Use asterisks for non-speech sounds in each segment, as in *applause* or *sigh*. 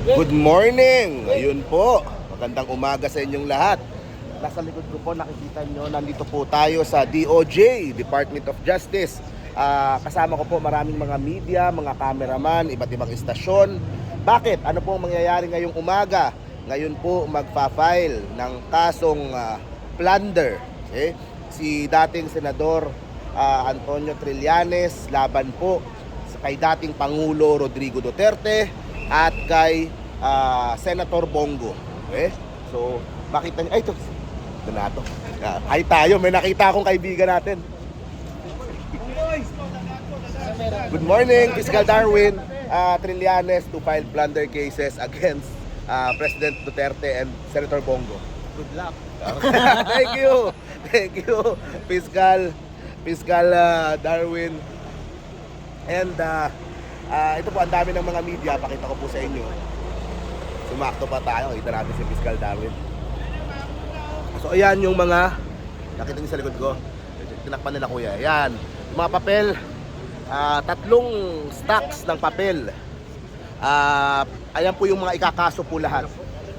Good morning! Ayun po, magandang umaga sa inyong lahat. Nasa likod ko po, nakikita nyo, nandito po tayo sa DOJ, Department of Justice. Ah, kasama ko po maraming mga media, mga cameraman, iba't ibang istasyon. Bakit? Ano po ang mangyayari ngayong umaga? Ngayon po magpa-file ng kasong ah, plunder. Eh? Si dating Senador ah, Antonio Trillanes laban po kay dating Pangulo Rodrigo Duterte at kay ah, Senator Bongo. Okay? So, makita niyo, ay ito, ito na ito. Ah, Ay tayo, may nakita akong kaibigan natin. Good morning, Fiscal Darwin. Uh, Trillanes to file plunder cases against ah, President Duterte and Senator Bongo. Good luck. *laughs* Thank you. Thank you, Fiscal Fiscal ah, Darwin. And ah, ah, ito po ang dami ng mga media, pakita ko po sa inyo. Sumakto pa tayo, kita natin si Fiscal Darwin. So ayan yung mga nakita niyo sa likod ko. Tinakpan nila kuya. Ayan, yung mga papel, ah, tatlong stacks ng papel. Ah, ayan po yung mga ikakaso po lahat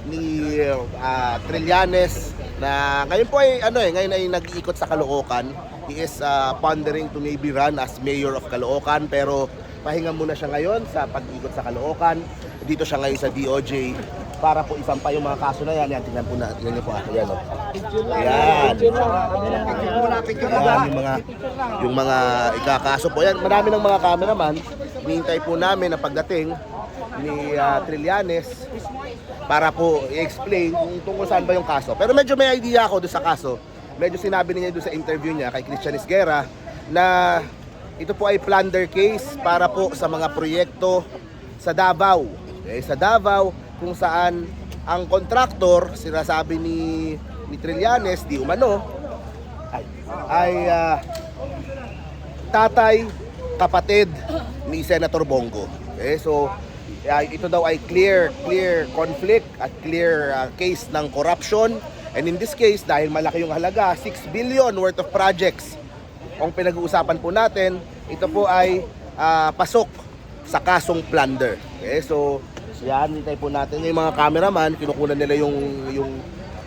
ni ah, Trillanes na ngayon po ay ano eh ngayon ay nag-iikot sa Caloocan. He is ah, pondering to maybe run as mayor of Caloocan pero pahinga muna siya ngayon sa pag-ikot sa Caloocan. Dito siya ngayon sa DOJ para po isampa yung mga kaso na yan. Yan, tingnan po na, tingnan niyo po. ah. Ayan, oh. Ayan. Ayan, yung mga yung mga ikakaso po. Yan, marami ng mga cameraman. Hinihintay po namin ang pagdating ni ah, Trillanes para po i-explain kung tungkol saan ba yung kaso. Pero medyo may idea ako doon sa kaso. Medyo sinabi niya doon sa interview niya kay Christian Esguerra na ito po ay plunder case para po sa mga proyekto sa Davao. Okay, sa Davao kung saan ang kontraktor, sinasabi ni ni Trillanes, di umano, ay, ay ah, tatay, kapatid ni Senator Bongo. Okay, so ah, ito daw ay clear clear conflict at clear ah, case ng corruption. And in this case, dahil malaki yung halaga, 6 billion worth of projects ang pinag-uusapan po natin, ito po ay ah, pasok sa kasong plunder. Okay, so yan, hintay po natin yung mga cameraman, kinukunan nila yung yung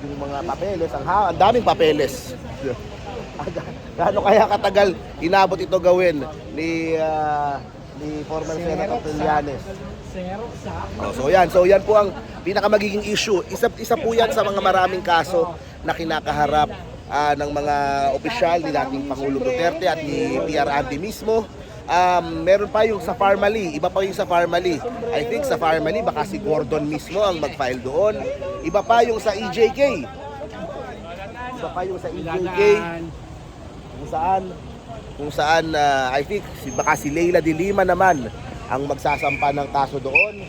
yung mga papeles, ang, ha, ang daming papeles. *laughs* Gaano kaya katagal inabot ito gawin ni ah, ni former Senator Trillanes? Oh, so yan, so yan po ang pinaka magiging issue. Isa isa po yan sa mga maraming kaso na kinakaharap ah, ng mga opisyal ni dating Pangulo Duterte at ni PRRD mismo. Um, meron pa yung sa Farmally, iba pa yung sa Farmally. I think sa Farmally baka si Gordon mismo ang mag-file doon. Iba pa yung sa EJK. Iba pa yung sa EJK kung saan kung saan ah, I think si baka si Leila de Lima naman ang magsasampa ng kaso doon.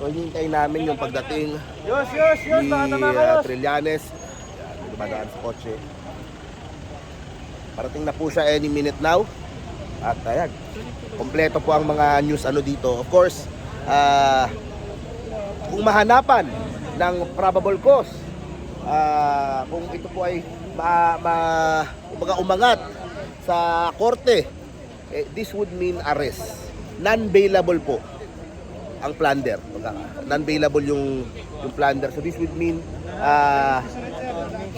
So hinihintay namin yung pagdating ni uh, Trillanes. Dumadaan sa kotse. Parating na po siya any minute now. At ayan, kompleto po ang mga news ano dito. Of course, ah, kung mahanapan ng probable cause, ah, kung ito po ay ma, ma, kumbaga umangat sa korte, eh, this would mean arrest. Non-bailable po ang plunder. Non-bailable yung, yung plunder. So this would mean ah,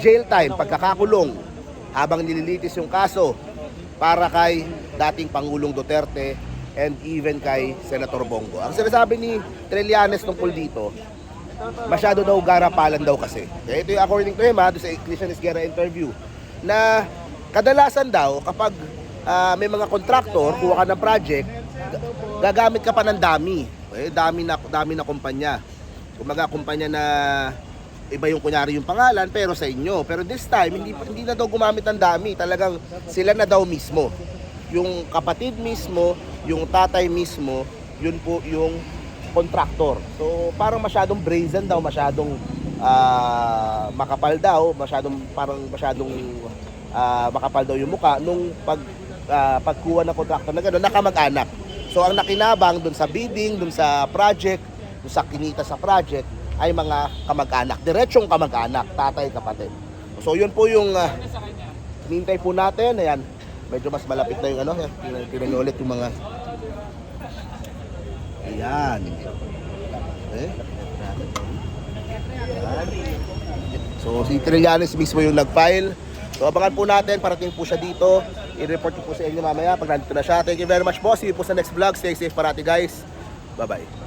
jail time, pagkakakulong habang nililitis yung kaso para kay dating Pangulong Duterte and even kay Senator Bongo. Ang sinasabi ni Trillanes tungkol dito, masyado daw garapalan daw kasi. Kaya ito yung according to him ha, sa Christian Esguerra interview, na kadalasan daw kapag ah, may mga kontraktor, kuha ka ng project, ga- gagamit ka pa ng dami. Eh, dami na, dami na kumpanya. Kumaga kumpanya na iba yung kunyari yung pangalan pero sa inyo. Pero this time hindi hindi na daw gumamit ng dami, talagang sila na daw mismo. Yung kapatid mismo, yung tatay mismo, yun po yung contractor. So parang masyadong brazen daw, masyadong ah, makapal daw, masyadong parang masyadong ah, makapal daw yung muka nung pag ah, pagkuha ng contractor na gano'n, nakamag-anak. So ang nakinabang dun sa bidding, dun sa project, dun sa kinita sa project, ay mga kamag-anak. Diretsong kamag-anak, tatay, kapatid. So yun po yung uh, hinintay po natin. Ayan, medyo mas malapit na yung ano. Tingnan, tingnan nyo ulit yung mga... Ayan. Eh, Okay. Yan. So si Trillanes mismo yung nag-file. So abangan po natin, parating po siya dito. I-report po sa inyo mamaya pag nandito na siya. Thank you very much po. See you po sa next vlog. Stay safe parati guys. Bye-bye.